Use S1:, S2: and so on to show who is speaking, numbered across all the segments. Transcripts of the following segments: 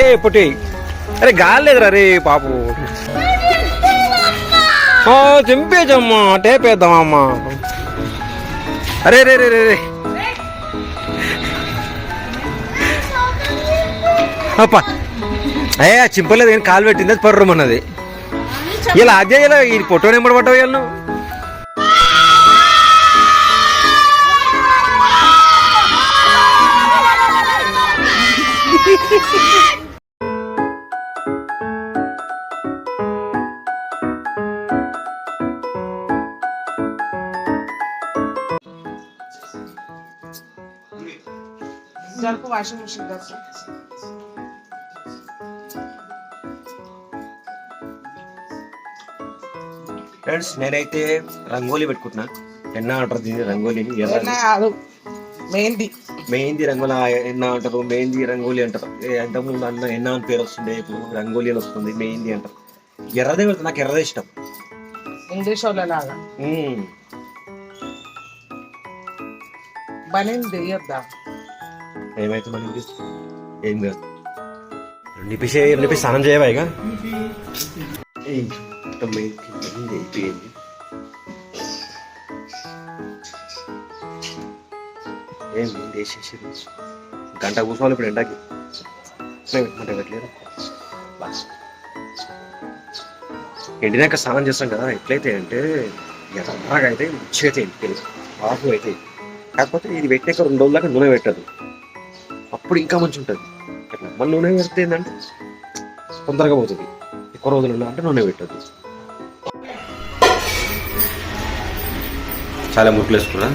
S1: ఏ పుట్టి. అరే గాలి లేదురా రే పాపు. ఆ, టేపేద్దామమ్మా అరే రే రే రే రే. అప్ప ఏ చింపలేదు కానీ కాలు పెట్టింది అది పర్రమన్నది ఇలా అదే ఇలా ఈ ఫోటోని నెంబర్ పట్టవు ఇవాళ నువ్వు.
S2: జరుపు వాషింగ్ మిషన్ దర్శనం
S1: ఫ్రెండ్స్ నేనైతే రంగోలీ పెట్టుకుంటున్నా. ఎన్న అంటారు దీన్ని రంగోలీని ఎర్రని
S2: కాదు మెహందీ.
S1: మెహందీ రంగుల ఎన్న అంటారు? మెహందీ రంగోలీ అంటారు. ఏ అంతకుముందు అన్న ఎన్న అని పేరు వస్తుండే ఇప్పుడు రంగోలీ అని వస్తుంది మెహందీ అంటారు. ఎర్రదే వెళ్తుంది నాకు ఎర్రదే ఇష్టం.
S2: ఇంగ్లీష్ వాళ్ళ లాగా
S1: మ్మ్. ఏమైతే మనకి ఏం కాదు. నిపిసే నిపి స్నానం చేయవా ఇక? అయిపోయింది ఏం వేసేసి గంట కూర్చోవాలి ఇప్పుడు ఎండకి. పెట్టమంటే పెట్టలేదు? ఎండినాక స్నానం చేస్తాం కదా ఎట్లయితే అంటే ఎర్రగా అయితే మంచిగా అయితే ఆఫ్ అయితే. కాకపోతే ఇది పెట్టాక రెండు రోజుల దాకా నూనె పెట్టదు. అప్పుడు ఇంకా మంచి ఉంటుంది అట్లా మళ్ళీ నూనె పెడితే ఏంటంటే తొందరగా పోతుంది. ఎక్కువ రోజులు ఉన్నా అంటే నూనె పెట్టదు చాలా ముట్లు వేసుకున్నా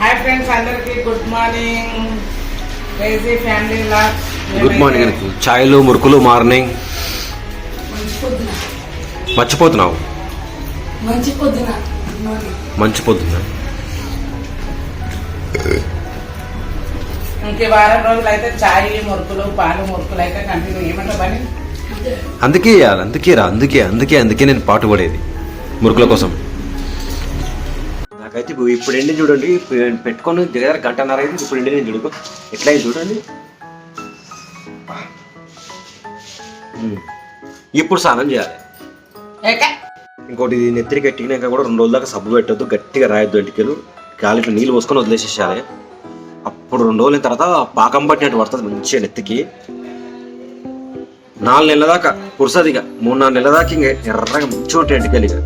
S2: హాయ్ ఫ్రెండ్స్ అందరికి గుడ్ మార్నింగ్ క్రేజీ ఫ్యామిలీ లాగ్
S1: గుడ్ మార్నింగ్ అనుకు ఛాయ్లు మురుకులు మార్నింగ్. మర్చిపోతున్నావు?
S3: మంచి పొద్దున
S2: ఇంక వారం రోజులు అయితే చాయ్ మురుకులు పాలు మురుకులు అయితే కంటిన్యూ ఏమంటా పని
S1: అందుకే అందుకే రా అందుకే అందుకే అందుకే నేను పాటు పడేది. మురుకుల కోసం. నాకైతే ఇప్పుడు ఇప్పుడు ఎండి చూడండి పెట్టుకొని దగ్గర గంటన్నర అయితే ఇప్పుడు ఎండి నేను చూడు. ఎట్లా అయింది చూడండి. ఇప్పుడు స్నానం చేయాలి.
S2: ఏక.
S1: ఇంకోటి ఇది నెత్తికి ఎట్టినాక కూడా రెండు రోజుల దాకా సబ్బు పెట్టొద్దు గట్టిగా రాయొద్దు ఎంటికలు గాలి ఇట్లా నీళ్ళు పోసుకొని వదిలేసేసాలి అప్పుడు రెండు రోజుల తర్వాత పాకం పట్టినట్టు పడుతుంది మంచిగా నెత్తికి. నాలుగు నెలల దాకా కురుసది ఇక. మూడు నాలుగు నెలల దాకా ఇంకా ఎర్రగా మంచిగా ఉంటాయి ఎంటికలు ఇక.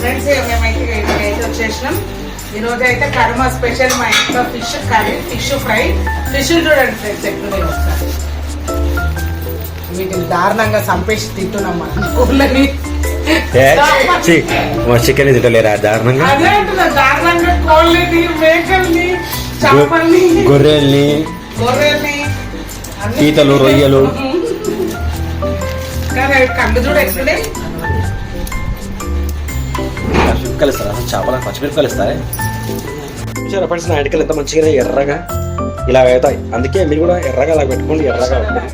S2: ఫ్రెండ్స్ అయితే ఈ రోజు అయితే కర్మ స్పెషల్ మా ఇంట్లో fish curry fish fry. Fish చూడండి ఫ్రెండ్స్ ఎట్లున్నాయి ఒకసారి వీటిని దారుణంగా సంపేసి తింటున్నాం మనం. ఊళ్ళని
S1: చికెన్ తింటలేరా దారుణంగా? గొర్రెల్ని పీతలు, రొయ్యలు. ఇస్తారా చేపల? పచ్చిమిరపకాయలు ఇస్తారా చూసారా ఫ్రెండ్స్ నా ఎంటికలు ఎంత మంచిగా ఎర్రగా? ఇలా అవుతాయి అందుకే మీరు కూడా ఎర్రగా అలా పెట్టుకోండి ఎర్రగా ఉంటుంది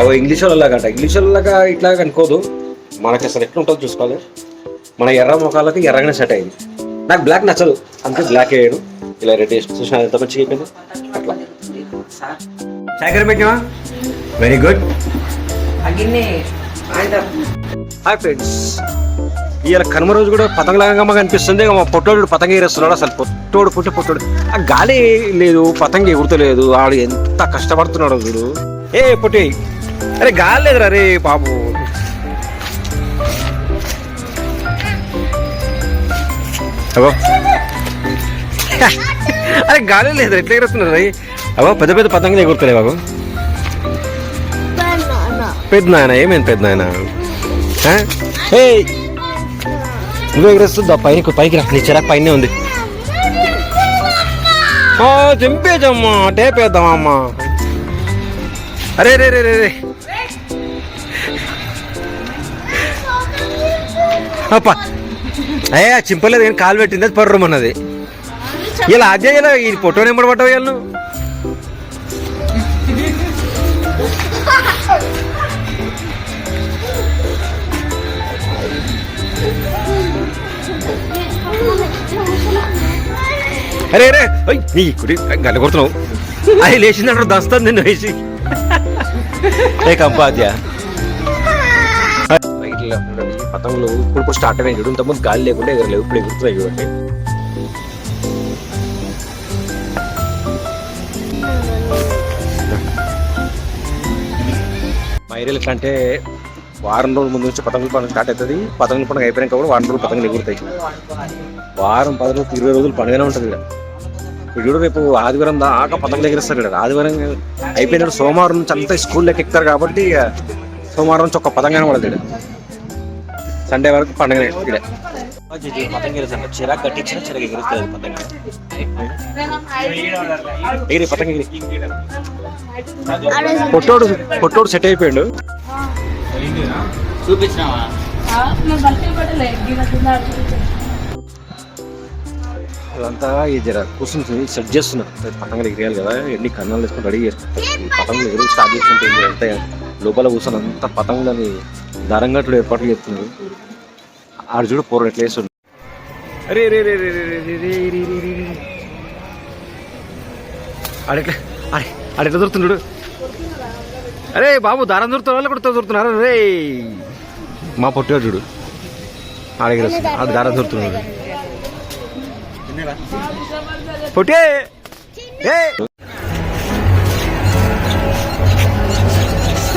S1: అవి ఇంగ్లీష్ వాళ్ళలాగా అంట. ఇంగ్లీష్ వాళ్ళలాగా ఇట్లా అనుకోదు. మనకి అసలు ఎట్లా ఉంటుందో చూసుకోవాలి. మన ఎర్ర ముఖాలకి ఎర్రగానే సెట్ అయింది. నాకు బ్లాక్ నచ్చదు. అందుకే బ్లాక్ వేయడు ఇలా రెడ్ చూసిన ఎంత మంచిగా అయిపోయింది. అట్లా. సాగర్ పెట్టివా వెరీ గుడ్ హాయ్ ఫ్రెండ్స్ ఇవాళ కనుమ రోజు కూడా పతంగలాగా కనిపిస్తుంది ఇక మా పొట్టోడు పతంగ ఎగరేస్తున్నాడు అసలు. పొట్టోడు పుట్టి పొట్టోడు. ఆ గాలి లేదు పతంగ ఎగురుతలేదు ఆడు ఎంత కష్టపడుతున్నాడో చూడు. ఏ పొట్టి. అరే గాలి లేదురా రే బాబు. అవో అరే గాలి లేదు ఎట్లా ఎగురుతున్నారు రే? అవో పెద్ద పెద్ద పతంగలు ఎగురుతలే బాబు. పెద్ద నాయన ఏమైంది పెద్ద నాయన? ఏ నువ్వు ఎగురేస్తుందా? పైకి పైకి రా నీ చిరాకు పైనే ఉంది. ఆ, చింపేజమ్మా టేపేద్దామమ్మా. అరే రే రే రే రే. అప్ప అయ్యా చింపలేదు కానీ కాలు పెట్టింది అది పర్రమన్నది ఇలా అదే ఇలా ఈ ఫోటో నెంబర్ పట్టవు వీళ్ళు అరే అరే నీ కుడి గల్ల కొడుతున్నావు. అది లేచిందంటే దస్తాను నిన్ను వేసి. ఏ కంపాద్యా? పతంగులు ఇప్పుడు ఇప్పుడు స్టార్ట్ అయినాయి చూడు. ఇంతకుముందు గాలి లేకుండా ఎగరలేవు ఇప్పుడు ఎగురుతున్నాయి చూడండి. మా ఎట్లా అంటే వారం రోజుల ముందు నుంచి పతంగుల పండుగ స్టార్ట్ అవుతుంది. పతంగుల పండుగ అయిపోయినాక కూడా వారం రోజులు పతంగులు ఎగురుతాయి. వారం పది రోజులు ఇరవై రోజులు పండుగనే ఉంటుంది ఇక్కడ. ఇప్పుడు చూడు రేపు ఆదివారం దాకా పతంగులు ఎగిరిస్తారు ఇక్కడ. ఆదివారం అయిపోయినప్పుడు సోమవారం నుంచి అంతా స్కూల్లోకి ఎక్కుతారు కాబట్టి సోమవారం నుంచి ఒక పతంగానే పడదు ఇక్కడ. సండే వరకు పండుగ ఇక్కడ. పతంగ ఎగిరిస్తారు చిరాకు కట్టించిన చిరాకు ఎగిరిస్తుంది పతంగ ఎగిరి పతంగ ఎగిరి పొట్టోడు పొట్టోడు సెట్ అయిపోయాడు.
S4: చూపించినావా?
S1: అదంతా ఈ జర కూర్చుని సెట్ చేస్తున్నారు పతంగులు ఎగిరేయాలి కదా ఎన్ని కన్నాలు వేసుకొని రెడీ ఈ పతంగులు ఎగురు స్టార్ట్ చేసినట్టు లోపల కూర్చొని అంత పతంగులని దారంగట్లు ఏర్పాట్లు చేస్తున్నారు. ఆడు చూడు పూర్వం ఎట్లా వేస్తుంది అరే రే రే రే రే రే రే రే రే రే ఆడెట్లా దొరుకుతున్నాడు అరే బాబు దారం దొరుకుతున్న వాళ్ళు కూడా దొరుకుతున్నారు. రే మా పొట్టిగా చూడు. ఆడెగిరి ఆడు దారం దొరుకుతున్నాడు పొట్టే. ఏ.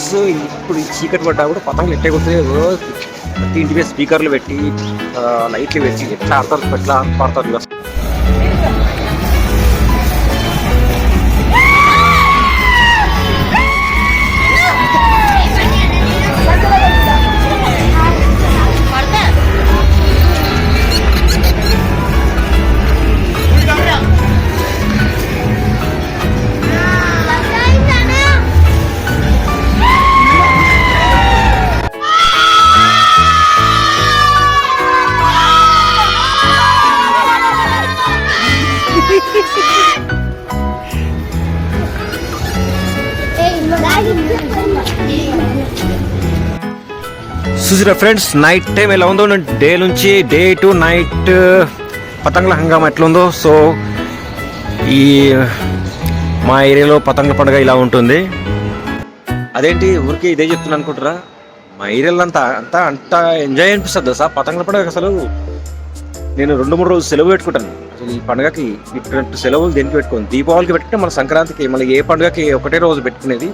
S1: సో ఇప్పుడు చీకటి పడ్డా కూడా పతంగులు ఎట్టే కొడుతున్నాయి ప్రతి ఇంటి మీద స్పీకర్లు పెట్టి లైట్లు పెట్టి ఎట్లా ఆడతారు ఎట్లా పాడతారు ఇవాళ. చూసిరా ఫ్రెండ్స్ నైట్ టైం ఎలా ఉందో డే నుంచి డే టు నైట్ uh, పతంగుల హంగామా ఎట్లా ఉందో సో ఈ మా ఏరియాలో పతంగుల పండుగ ఇలా ఉంటుంది. అదేంటి ఊరికే ఇదే చెప్తున్నా అనుకుంటారా? మా ఏరియాలో అంతా అంతా అంతా ఎంజాయ్ అనిపిస్తుంది సార్ పతంగుల పండుగ అసలు నేను రెండు మూడు రోజులు సెలవు పెట్టుకుంటాను. అసలు ఈ పండుగకి ఇటువంటి సెలవులు దేనికి పెట్టుకోండి దీపావళికి పెట్టుకుంటే మన సంక్రాంతికి మళ్ళీ ఏ పండుగకి ఒకటే రోజు పెట్టుకునేది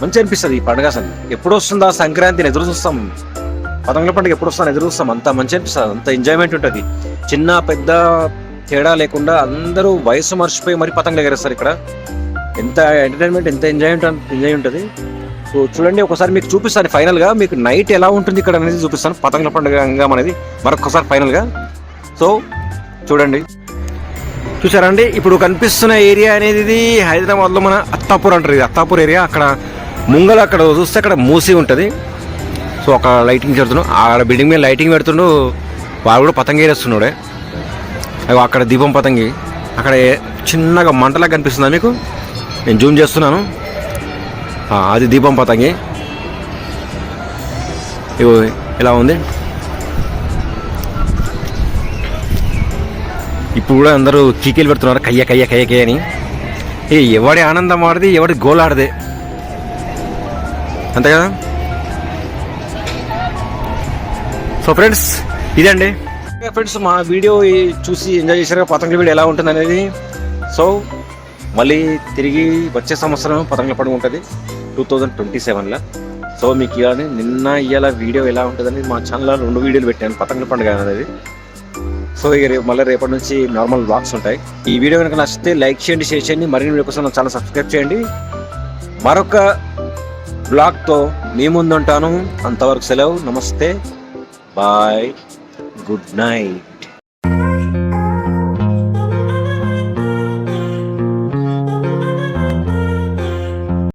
S1: మంచి అనిపిస్తుంది ఈ పండుగ అసలు. ఎప్పుడు వస్తుందా సంక్రాంతిని ఎదురు చూస్తాం. పతంగుల పండుగ ఎప్పుడు వస్తాను ఎదురు చూస్తాం. అంత మంచి అనిపిస్తుంది అంత ఎంజాయ్మెంట్ ఉంటుంది. చిన్న పెద్ద తేడా లేకుండా అందరూ వయసు మర్చిపోయి మరి పతంగులు ఎగరేస్తారు ఇక్కడ. ఎంత ఎంటర్టైన్మెంట్ ఎంత ఎంజాయ్మెంట్ ఎంజాయ్ ఉంటుంది. సో చూడండి ఒకసారి మీకు చూపిస్తాను ఫైనల్గా మీకు నైట్ ఎలా ఉంటుంది ఇక్కడ అనేది చూపిస్తాను. పతంగుల పండుగ అనేది మరొకసారి ఫైనల్గా సో చూడండి. చూసారా అండి ఇప్పుడు కనిపిస్తున్న ఏరియా అనేది ఇది హైదరాబాద్లో మన అత్తాపూర్ అంటారు ఇది. అత్తాపూర్ ఏరియా. అక్కడ ముంగల అక్కడ చూస్తే అక్కడ మూసి ఉంటుంది. సో అక్కడ లైటింగ్ చేస్తున్నాడు ఆడ బిల్డింగ్ మీద లైటింగ్ పెడుతుండు. వాడు కూడా పతంగి వేస్తున్నాడే అక్కడ దీపం పతంగి. అక్కడ చిన్నగా మంటలా కనిపిస్తుందా మీకు? నేను జూమ్ చేస్తున్నాను. అది దీపం పతంగి. ఇగో ఇలా ఉంది. ఇప్పుడు కూడా అందరూ కీకీలు పెడుతున్నారు. కయ్య కయ్య కయ్య కయ్య అని. ఏ ఎవడి ఆనందం ఆడది ఎవడి గోల్ ఆడదే? అంతే కదా? సో ఫ్రెండ్స్ ఇదండి. ఫ్రెండ్స్ మా వీడియో చూసి ఎంజాయ్ చేశారు పతంగుల వీడియో ఎలా ఉంటుంది అనేది. సో మళ్ళీ తిరిగి వచ్చే సంవత్సరం పతంగుల పండుగ ఉంటుంది. టూ థౌజండ్ ట్వంటీ సెవెన్లో సో మీకు ఇవాళ నిన్న ఇవాళ వీడియో ఎలా ఉంటుందని మా ఛానల్లో రెండు వీడియోలు పెట్టాను. పతంగుల పండుగ అనేది. సో ఇక రేపు మళ్ళీ రేపటి నుంచి నార్మల్ బ్లాగ్స్ ఉంటాయి. ఈ వీడియో కనుక నచ్చితే లైక్ చేయండి షేర్ చేయండి మరిన్ని వీడియో కోసం చాలా సబ్స్క్రైబ్ చేయండి. మరొక బ్లాగ్తో మీ ముందు ఉంటాను అంతవరకు సెలవు. నమస్తే. బాయ్. Good night.